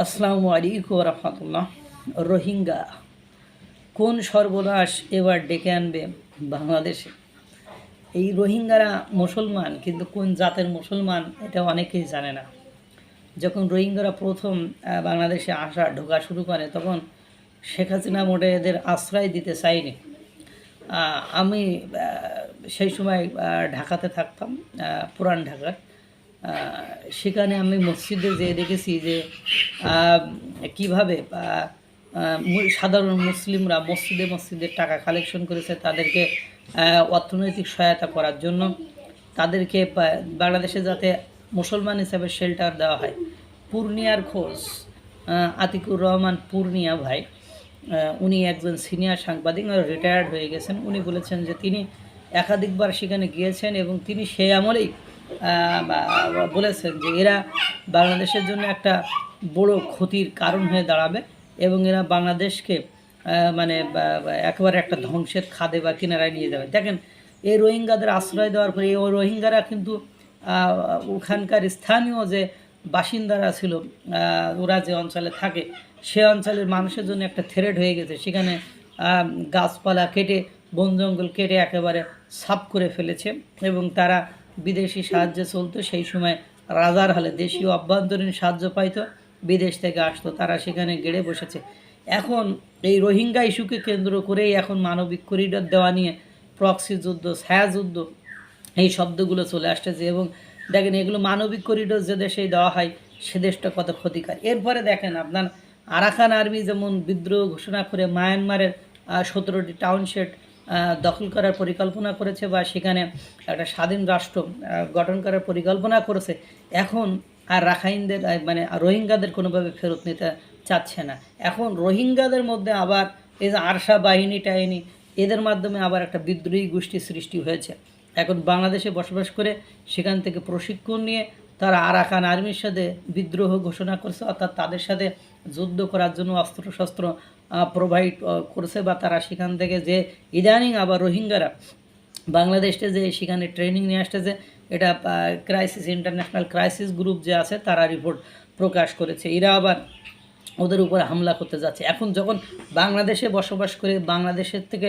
আসসালামু আলাইকুম রহমতুল্লাহ। রোহিঙ্গা কোন সর্বনাশ এবার ডেকে আনবে বাংলাদেশে? এই রোহিঙ্গারা মুসলমান কিন্তু কোন জাতের মুসলমান এটা অনেকেই জানে না। যখন রোহিঙ্গারা প্রথম বাংলাদেশে আসা ঢোকা শুরু করে তখন শেখ হাসিনা মোটে এদের আশ্রয় দিতে চাইনি আমি সেই সময় ঢাকাতে থাকতাম পুরান আহ, সেখানে আমি মসজিদে যেয়ে দেখেছি যে কীভাবে সাধারণ মুসলিমরা মসজিদে মসজিদে টাকা কালেকশন করেছে তাদেরকে অর্থনৈতিক সহায়তা করার জন্য। তাদেরকে বাংলাদেশে যাতে মুসলমান হিসাবে শেল্টার দেওয়া হয়। পূর্ণিয়ার খোঁজ আতিকুর রহমান পূর্ণিয়া ভাই উনি একজন সিনিয়র সাংবাদিক রিটায়ার্ড হয়ে গেছেন। উনি বলেছেন যে, তিনি একাধিকবার সেখানে গিয়েছেন এবং তিনি সেই আমলেই বলেছেন যে এরা বাংলাদেশের জন্য একটা বড় ক্ষতির কারণ হয়ে দাঁড়াবে এবং এরা বাংলাদেশকে মানে একেবারে একটা ধ্বংসের খাদে বা কিনারায় নিয়ে যাবে। দেখেন, এই রোহিঙ্গাদের আশ্রয় দেওয়ার পরে, এই রোহিঙ্গারা কিন্তু ওখানকার স্থানীয় যে বাসিন্দারা ছিল ওরা যে অঞ্চলে থাকে, সে অঞ্চলের মানুষের জন্য একটা থ্রেড হয়ে গেছে। সেখানে গাছপালা কেটে, বন জঙ্গল কেটে একেবারে সাফ করে ফেলেছে এবং তারা বিদেশি সাহায্যে চলতো, সেই সময় রাজার হলে দেশীয় অভ্যন্তরীণ সাহায্য পাইতো, বিদেশ থেকে আসতো, তারা সেখানে গেড়ে বসেছে। এখন এই রোহিঙ্গা ইস্যুকে কেন্দ্র করেই এখন মানবিক করিডর দেওয়া নিয়ে প্রক্সি যুদ্ধ, ছায়া যুদ্ধ, এই শব্দগুলো চলে আসতেছে এবং দেখেন এগুলো মানবিক করিডোর যে দেশেই দেওয়া হয়, সে দেশটা কত ক্ষতিকার। এরপরে দেখেন আপনার আরাকান আর্মি যেমন বিদ্রোহ ঘোষণা করে মায়ানমারের সতেরোটি টাউনশেট দখল করার পরিকল্পনা করেছে বা সেখানে একটা স্বাধীন রাষ্ট্র গঠন করার পরিকল্পনা করেছে, এখন আর রাখাইনদের মানে রোহিঙ্গাদের কোনোভাবে ফেরত নিতে চাচ্ছে না। এখন রোহিঙ্গাদের মধ্যে আবার এই যে আরশা বাহিনী টাহিনী, এদের মাধ্যমে আবার একটা বিদ্রোহী গোষ্ঠী সৃষ্টি হয়েছে। এখন বাংলাদেশে বসবাস করে সেখান থেকে প্রশিক্ষণ নিয়ে তারা আরাকান আর্মির সাথে বিদ্রোহ ঘোষণা করছে, অর্থাৎ তাদের সাথে যুদ্ধ করার জন্য অস্ত্রশস্ত্র প্রোভাইড করছে বা তারা সেখান থেকে যে ইদানিং আবার রোহিঙ্গারা বাংলাদেশে যে সেখানে ট্রেনিং নিয়ে আসতেছে, এটা ক্রাইসিস ইন্টারন্যাশনাল ক্রাইসিস গ্রুপ যে আছে, তারা রিপোর্ট প্রকাশ করেছে। এরা আবার ওদের উপরে হামলা করতে যাচ্ছে। এখন যখন বাংলাদেশে বসবাস করে, বাংলাদেশের থেকে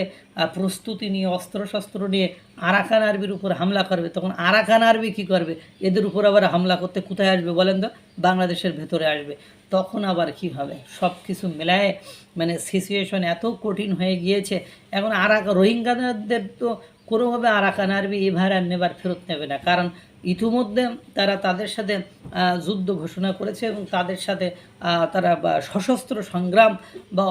প্রস্তুতি নিয়ে, অস্ত্রশস্ত্র নিয়ে আরাকান আরবির উপর হামলা করবে, তখন আরাকান আরবি কী করবে? এদের উপর আবার হামলা করতে কোথায় আসবে বলেন তো? বাংলাদেশের ভেতরে আসবে। তখন আবার কি হবে? সব কিছু মেলায় মানে সিচুয়েশন এত কঠিন হয়ে গিয়েছে। এখন আরাক রোহিঙ্গাদের তো কোনোভাবে আরাকান আরবি এবার আর নেবার ফেরত নেবে না। কারণ ইতিমধ্যে তারা তাদের সাথে যুদ্ধ ঘোষণা করেছে এবং তাদের সাথে তারা সশস্ত্র সংগ্রাম বা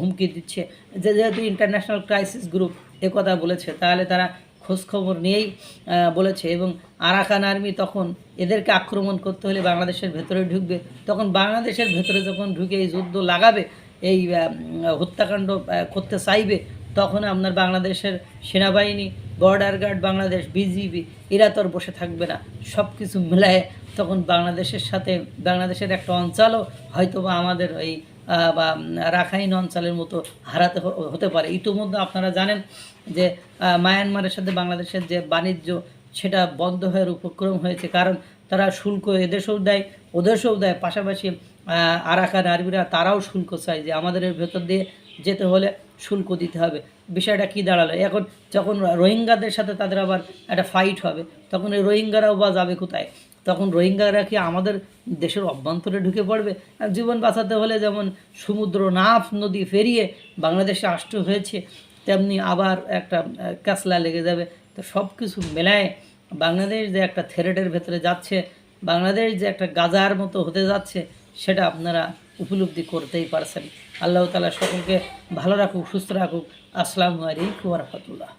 হুমকি দিচ্ছে। যে যেহেতু ইন্টারন্যাশনাল ক্রাইসিস গ্রুপ কথা বলেছে, তাহলে তারা খোঁজখবর নিয়েই বলেছে এবং আরাকান আর্মি তখন এদেরকে আক্রমণ করতে হলে বাংলাদেশের ভেতরে ঢুকবে। তখন বাংলাদেশের ভেতরে যখন ঢুকে এই যুদ্ধ লাগাবে, এই হত্যাকাণ্ড করতে চাইবে তখন আপনার বাংলাদেশের সেনাবাহিনী বর্ডার গার্ড বাংলাদেশ বিজিবি এরা তো আর বসে থাকবে না। সব কিছু মিলায় তখন বাংলাদেশের সাথে বাংলাদেশের একটা অঞ্চলও হয়তো বা আমাদের এই বা রাখাইন অঞ্চলের মতো হারাতে হতে পারে। ইতিমধ্যে আপনারা জানেন যে মায়ানমারের সাথে বাংলাদেশের যে বাণিজ্য সেটা বন্ধ হওয়ার উপক্রম হয়েছে। কারণ তারা শুল্ক এদেশেও দেয় ওদেশেও দেয়। পাশাপাশি আহ, আরাকান আরবিরা তারাও শুল্ক চায় যে আমাদের ভেতর দিয়ে যেতে হলে শুল্ক দিতে হবে। বিষয়টা কি দাঁড়াল? এখন যখন রোহিঙ্গাদের সাথে তাদের আবার একটা ফাইট হবে, তখন এই রোহিঙ্গারাও বা যাবে কোথায়? তখন রোহিঙ্গারা কি আমাদের দেশের অভ্যন্তরে ঢুকে পড়বে? জীবন বাঁচাতে হলে যেমন সমুদ্র নাফ নদী পেরিয়ে বাংলাদেশে আষ্ট হয়েছে, তেমনি আবার একটা কাসলা লেগে যাবে। তো সব কিছু মেলায় বাংলাদেশ যে একটা থ্রেডের ভেতরে যাচ্ছে, বাংলাদেশ যে একটা গাজার মতো হতে যাচ্ছে, সেটা আপনারা উপলব্ধি করতেই পারছেন। আল্লাহ তালা সকলকে ভালো রাখুক সুস্থ রাখুক। আসসালামু আলাইকুম রহমতুল্লাহ।